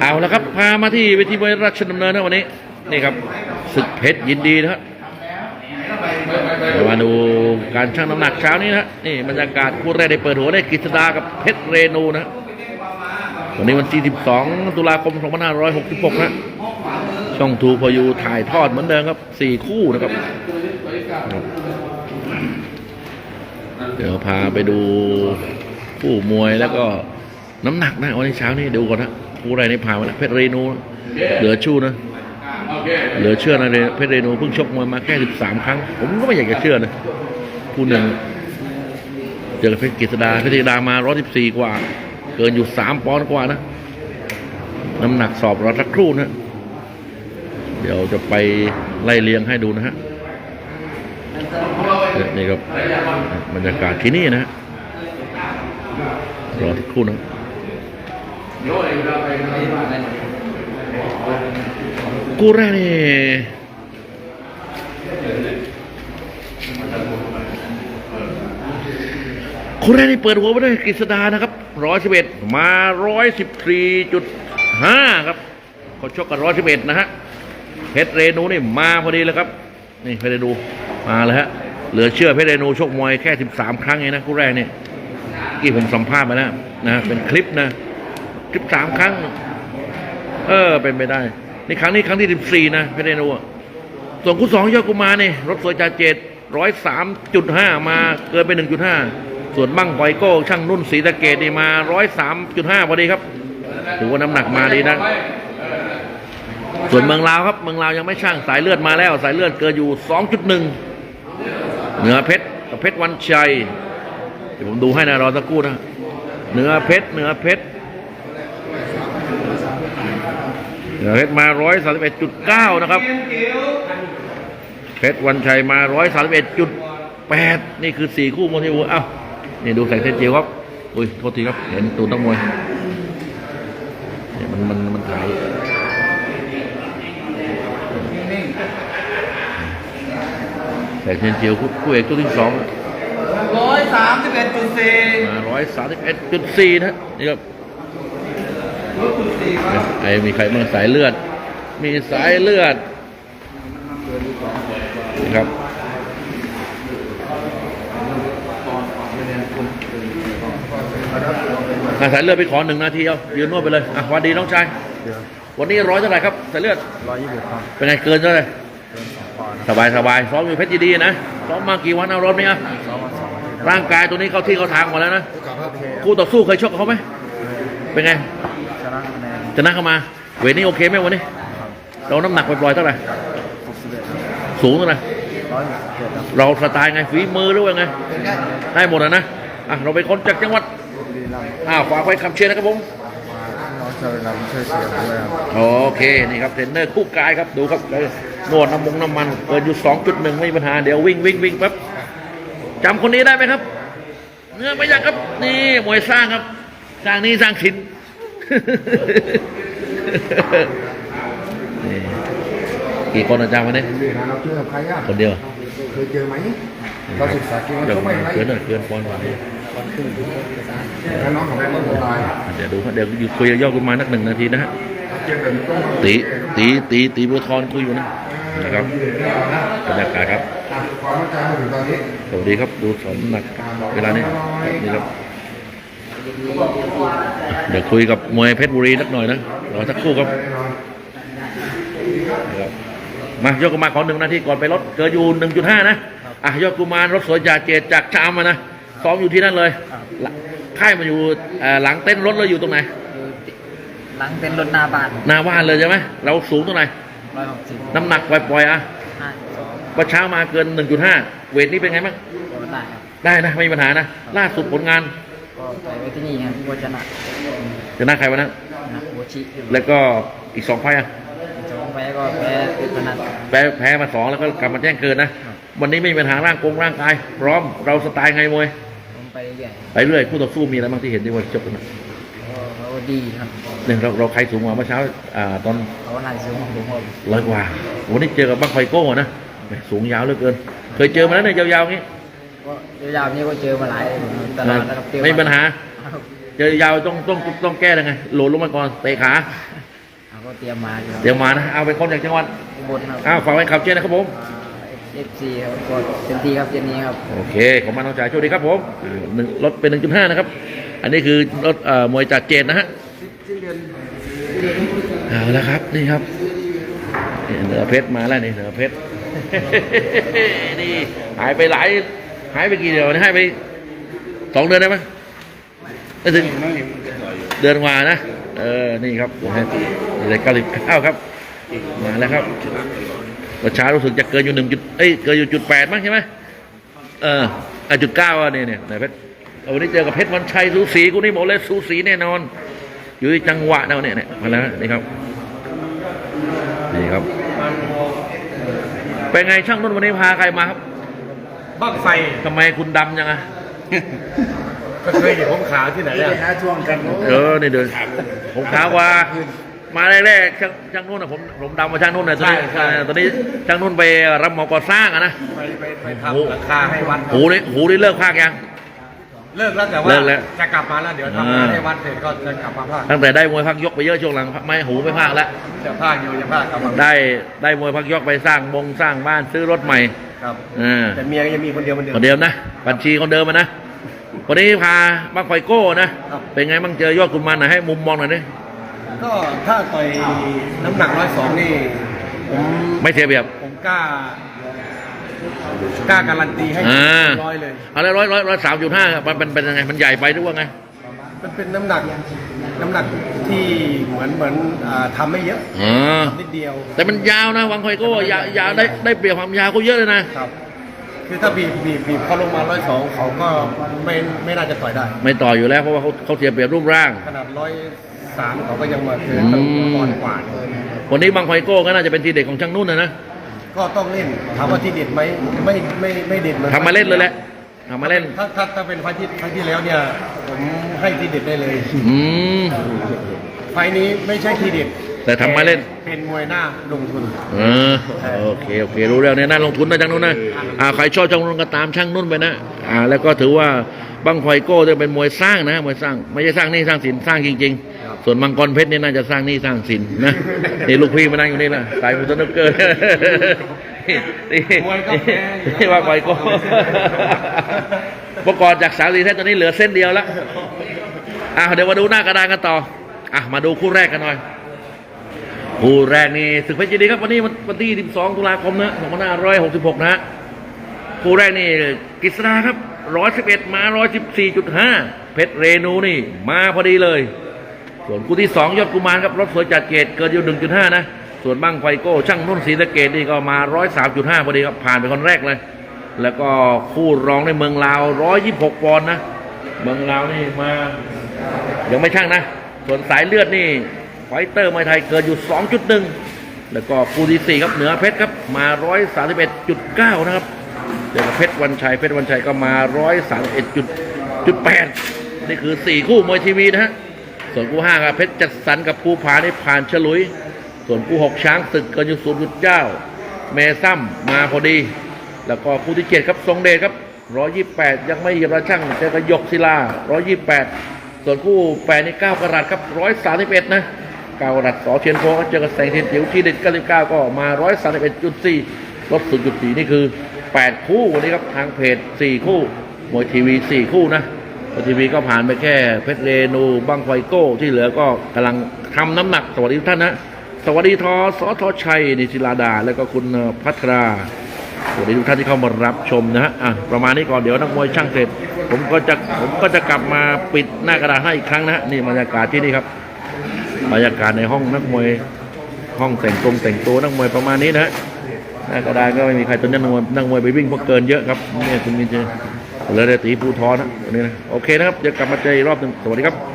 เอาล้วครับ พามาที่เวทีมวยราชดำเนินนะวันนี้ นี่ครับศึกเพชรยินดีนะครับมาดูการชั่งน้ำหนักเช้านี้นะนี่บรรยากาศคู่แรกได้เปิดหัวได้กฤษดากับเพชรเรนูนะวันนี้วันที่12 ตุลาคม 2566 นะ ช่องทูพยูถ่ายทอดเหมือนเดิมครับ 4 คู่นะครับ เดี๋ยวพาไปดูคู่มวยแล้วก็น้ำหนักนะวันนี้เช้านี้ดูก่อนนะ คู่อะไรนี่พามานะเพชรเรนู เหลือชู้นะเหลือเชื่อนะเพชรเรนูเพิ่งชกมวยมาแค่13ครั้ง ผมก็ไม่อยากจะเชื่อนะคู่หนึ่งเจอกับเพชรกฤษดาเพชรกฤษดามา114กว่า เกินอยู่3ปอนด์กว่านะน้ำหนักสอบรอสักครู่นะเดี๋ยวจะไปไล่เลียงให้ดูนะฮะนี่ครับบรรยากาศที่นี่นะฮะรอสักครู่นะ กูแรกนี่คู่แรกนี่เปิดหัวไปด้วยกฤษดานะครับร้อยสิบเอ็ดมาร้อยสิบสี่จุดห้าครับเขาชกกันร้อยสิบเอ็ดนะฮะเพชรเรนูนี่มาพอดีเลยครับ นี่เพชรเรนูมาเลยฮะเหลือเชื่อเพชรเรนูชกมวยแค่13ครั้งเองนะคู่แรกนี่ที่ผมสัมภาษณ์มาแล้วนะเป็นคลิปนะ คลิปสามครั้ง เออ เป็นไปได้ นี่ครั้งนี้ครั้งที่14นะเพชรเรนูส่วนคู่สองยอดกุมารนี่รถสวยจ่าเจดร้อยสามจุดห้ามาเกินไป1.5ส่วนบั้งปอยโก้ช่างนุ่นศรีตะเกดนี่มาร้อยสามจุดห้าพอดีครับถือว่าน้ำหนักมาดีนะส่วนเมืองลาวครับ เมืองลาวยังไม่ช่างสายเลือดมาแล้ว สายเลือดเกินอยู่2.1เหนือเพชรกับเพชรวันชัยเดี๋ยวผมดูให้นะรอสักครู่นะเหนือเพชรเหนือเพชร เหนือเพชรมา131.9นะครับเพชรวันชัยมา131.8นี่คือ4คู่มวยที่วัวเอ้านี่ดูแสงเทนเจียวครับ อุ้ยโทษทีครับ เห็นตูนนักมวยเนี่ยมันมันมันถ่ายแต่เทียนเจียวคู่คู่เอกตัวที่สองร้อยสามสิบเอ็ดจุดสี่มาร้อยสามสิบเอ็ดจุดสี่นะนี่ครับ ไอ้มีใครบ้างสายเลือด มีสายเลือดนี่ครับอะสายเลือดไปขอหนึ่งนาทีเอายืนนวดไปเลยอะสวันดีน้องชายเดี๋ยววันนี้ร้อยเท่าไหร่ครับสายเลือดร้อยยี่สิบครับเป็นไงเกินเท่าไหร่เกินสองปอนด์สบายสบายซ้อมอยู่เพชรยินดีนะซ้อมมากี่วันเอารถไหมอะสองวันสองอาทิตย์ร่างกายตัวนี้เข้าที่เข้าทางหมดแล้วนะโอเคครับคู่ต่อสู้เคยชกกับเขาไหมเป็นไง ชนะคะแนนชนะเข้ามา เวทนี้โอเคไหมวันนี้ครับเราน้ำหนักปล่อยๆเท่าไหร่หกสิบเอ็ดครับสูงเท่าไหร่ร้อยหกสิบเจ็ดครับเราสไตล์ไงฝีมือหรือว่าไง ได้หมดอะนะอะเราเป็นคนจากจังหวัดดีลำอ่าฝากไว้คำเชียร์นะครับผมมาน้องเชยลำช่วยเชียร์ด้วยครับโอเคนี่ครับเทรนเนอร์คู่กายครับดูครับเลยนวดน้ำมงน้ำมันเกินอยู่2.1ไม่มีปัญหาเดี๋ยววิ่งวิ่งวิ่งแป๊บจำคนนี้ได้ไหมครับเนื้อไม่ยากครับ นี่มวยสร้างครับ สร้างหนี้สร้างสิน นี่กี่คนอาจารย์วันนี้เราเจอกับใครอะคนเดียวเคยเจอไหมเราศึกษาเกมมันเดี๋ยวก็ไม่ไรเกินหน่อยเกินปอนด์กว่านี้ถ้าน้องของเราคนตายเดี๋ยวดูครับเดี๋ยวคุยกับยอดกุมารนักหนึ่งนาทีนะฮะเจอแบบนี้ต้องตีตีตีตีบัวทอนคุยอยู่นะนะครับบรรยากาศครับความมั่นใจมาถึงตอนนี้สวัสดีครับดูสอนหนักเวลานี้นี่ครับ เดี๋ยวคุยกับมวยเพชรบุรีสักหน่อยนะรอสักครู่ครับนะครับมายอดกุมารขอหนึ่งนาทีก่อนไปรถเกินอยู่หนึ่งจุดห้านะอะยอดกุมารรถสวยจ่าเจดจากชามมานะซ้อมอยู่ที่นั่นเลยหลังค่ายมาอยู่เอ่อหลังเต้นท์รถเราอยู่ตรงไหนหลังเป็นรถหน้าบ้านหน้าบ้านเลยใช่ไหมเราสูงเท่าไหร่ร้อยหกสิบน้ำหนักปล่อยๆอะห้าสองว่าเช้ามาเกิน1.5เวทนี้เป็นไงบ้างก็ได้ครับได้นะไม่มีปัญหานะ ล่าสุดผลงาน ก็ไปไว้ที่นี่ครับวัชนะชนะใครวะนะนักโอชิแล้วก็อีกสองไฟล์อะสองไปก็แพ้ติดพนันแพ้แพ้มาสองแล้วก็กลับมาแจ้งเกินนะ วันนี้ไม่มีปัญหาร่างกงร่างกาย พร้อมเราสไตล์ไงมวยผมไปเรื่อยไปเรื่อยคู่ต่อสู้มีอะไรบ้างที่เห็นที่ว่าจบกันนะๆก็เขาดีครับเนี่ยเราเราใครสูงกว่าเมื่อเช้าอ่าตอนเขาหนายสูงของผมครับร้อยกว่าวันนี้เจอกับบังไฟโก้นะแหม่สูงยาวเหลือเกิน เคยเจอมาแล้วเนี่ยยาวๆอย่างงี้ ก็ยาวๆนี้ก็เจอมาหลายตลอดนะครับเจอไม่มีปัญหาครับเจอยาวต้องต้องต้องแก้ยังไงโหลดลงมาก่อนเตะขาเขาก็เตรียมมาอยู่ครับเดี๋ยวมานะเอาเป็นคนจากจังหวัดอุบลครับอ้าวฝากไว้ขับเชียร์นะครับผมเอฟซีครับกดเต็มที่ครับเย็นนี้ครับโอเคขอบคุณน้องจ่ายโชคดีครับผมอ่าหนึ่งรถเป็น1.5นะครับ อันนี้คือรถเอ่อมวยจากเจนนะฮะเอาแล้วครับนี่ครับนี่เหนือเพชรมาแล้วนี่เหนือเพชรนี่หายไปหลาย หายไปกี่เดือนหายไปสองเดือนได้ไหมไม่ถึงเดือนกว่านะ เออ นี่ครับนะฮะเลยเก้าสิบเก้าครับ มาแล้วครับประชารู้สึกจะเกินอยู่หนึ่งจุดเอ้ย เกินอยู่จุดแปดมั้งใช่ไหมเอออะจุดเก้าอะเนี่ยเนี่ยเพชรเอาวันนี้เจอกับเพชรวันชัยสูสีกูนี่บอกเลยสูสีแน่นอน อยู่จังหวะนะเนี่ยเนี่ยมาแล้วนี่ครับ นี่ครับ เป็นไงช่างนุ่นวันนี้พาใครมาครับ บ้างไฟทำไมคุณดำยังไงก็เคยเห็นผมขาวที่ไหนอะเออนี่เดินผมขาวกว่า มาแรกๆช่างช่างนุ่นนะผมผมดำมาช่างนุ่นนะตอนนี้ตอนนี้ช่างนุ่นไปรับเหมาก่อสร้างอะนะไปไปไปทำหลังคาให้วัดหูนี่หูนี่เลิกภาคยัง เลิกแล้วแต่ว่าเลิกแล้วจะกลับมาแล้วเดี๋ยวทำงานให้วัดเสร็จก็จะกลับมาภาคตั้งแต่ได้มวยพักยกไปเยอะช่วงหลังไม่หูไม่ภาคแล้วจะภาคอยู่จะภาคกลับมาได้ได้มวยพักยกไปสร้างบงสร้างบ้านซื้อรถใหม่ ครับอ่าแต่เมียก็ยังมีคนเดียวเหมือนเดิมคนเดิมนะ บัญชีคนเดิมอะนะ วันนี้พาบ้างไฟโก้นะ ครับ เป็นไงบ้างเจอยอดกุมารหน่อยให้มุมมองหน่อยดิก็ถ้าต่อยน้ำหนักร้อยสองนี่ผมไม่เสียเปรียบ ผมกล้ากล้าการันตีให้อ่า ร้อยเลย เอาแล้วร้อยร้อยร้อยสามจุดห้ามันเป็นเป็นยังไง มันใหญ่ไปหรือว่าไง มันเป็นน้ำหนักน้ำหนัก ที่เหมือนเหมือนอ่าทำไม่เยอะอ๋อนิดเดียว แต่มันยาวนะวังไฟโก้ยาวยาวได้ได้เปรียบความยาวเขาเยอะเลยนะ ครับ คือถ้าบีบบีบบีบเขาลงมาร้อยสองเขาก็ไม่ไม่น่าจะต่อยได้ ไม่ต่ออยู่แล้วเพราะว่าเขาเขาเสียเปรียบรูปร่าง ขนาดร้อยสามเขาก็ยังมาเกินอืตั้งมปอนด์กว่าเลยวันนี้บางไฟโก้ก็น่าจะเป็นทีเด็ดของช่างนุ่นนะนะก็ต้องเล่นถามว่าที่เด็ดไหมไม่ไม่ไม่เด็ดหมือนทำมาเล่นเลยแหละ ทำมาเล่น ถ้าถ้าถ้าเป็นไฟล์ที่ไฟล์ที่แล้วเนี่ย ผมให้ที่เด็ดได้เลย อืม ไฟล์นี้ไม่ใช่ที่เด็ดแต่ทำมาเล่น เป็นมวยหน้าลงทุน เออโอเคโอเครู้แล้วเนี่ยน่าลงทุนนะช่างนุ่นนะอ่าใครชอบช่างนุ่นก็ตามช่างนุ่นไปนะอ่าแล้วก็ถือว่าบังไฟโก้จะเป็นมวยสร้างนะมวยสร้างไม่ใช่สร้างหนี่สร้างสินสร้างจริง ๆ ส่วนมังกรเพชรนี่น่าจะสร้างหนี่สร้างสินนะนี่ลูกพี่มานั่งอยู่นี่ละสายมุตนกเกิน นี่มวยก็แพ้อยู่แล้วนี่ว่าไฟโก้เมื่อก่อนจากสามสี่เส้นตอนนี้เหลือเส้นเดียวแล้วอะเดี๋ยวมาดูหน้ากระดานกันต่ออะมาดูคู่แรกกันหน่อย คู่แรกนี่ศึกเพชรยินดีครับวันนี้วันวันที่ 12 ตุลาคมนะ2566 นะฮะคู่แรกนี่กฤษณาครับ 111 มา 114.5 เพชรเรนูนี่ มาพอดีเลย ส่วนคู่ที่ 2 ยอดกุมารครับรถสวยจัดเกตเกินอยู่ 1.5 นะ ส่วนบ้างไฟโก้ ช่างนุ่นศรีสะเกตนี่ก็มา103.5พอดีครับผ่านไปคนแรกเลย แล้วก็คู่รองในเมืองลาว126ปอนด์นะ เมืองลาวนี่มายังไม่ช่างนะ ส่วนสายเลือดนี่ไฟเตอร์มวยไทยเกินอยู่2.1แล้วก็คู่ที่4ครับเหนือเพชรครับมา131.9นะครับเดี๋ยวเพชรวันชัยเพชรวันชัยก็มา131.8นี่คือ4คู่มวยทีวีนะฮะส่วนคู่5ครับเพชรจัดสรรกับภูผานี่ผ่านฉลุย ส่วนคู่6ช้างศึกเกินอยู่0.9เมซัมมาพอดี แล้วก็คู่ที่7ครับทรงเดชครับ128ยังไม่เหยียบระช่างเจอกับยกศิลา128ส่วนคู่แปดนี่9กรัตครับ131นะ9กรัตสอเทียนโพก็เจอกับแสงเทียนจิ๋วที่เด็ด99ก็มา131.4ลด0.4นี่คือ8คู่วันนี้ครับทางเพจ4คู่มวยทีวี4คู่นะมวยทีวีก็ผ่านไปแค่เพชรเรนูบังไฟโก้ที่เหลือก็กำลังทำน้ำหนักสวัสดีทุกท่านนะ สวัสดีทอสอทอชัยนิศิลาดา แล้วก็คุณพัทราสวัสดีทุกท่านที่เข้ามารับชมนะฮะอะประมาณนี้ก่อนเดี๋ยวนักมวยช่างเสร็จ ผมก็จะผมก็จะกลับมาปิดหน้ากระดาษให้อีกครั้งนะฮะนี่บรรยากาศที่นี่ครับบรรยากาศในห้องนักมวยห้องแต่งตรงแต่งตัวนักมวยประมาณนี้นะฮะหน้ากระดานก็ไม่มีใครตอนนี้นักมวยนักมวยไปวิ่งเพราะเกินเยอะครับนี่คุณมีเจเหลือแต่ตีภูทอนะวันนี้นะโอเคนะครับเดี๋ยวกลับมาเจออีกรอบหนึ่งสวัสดีครับ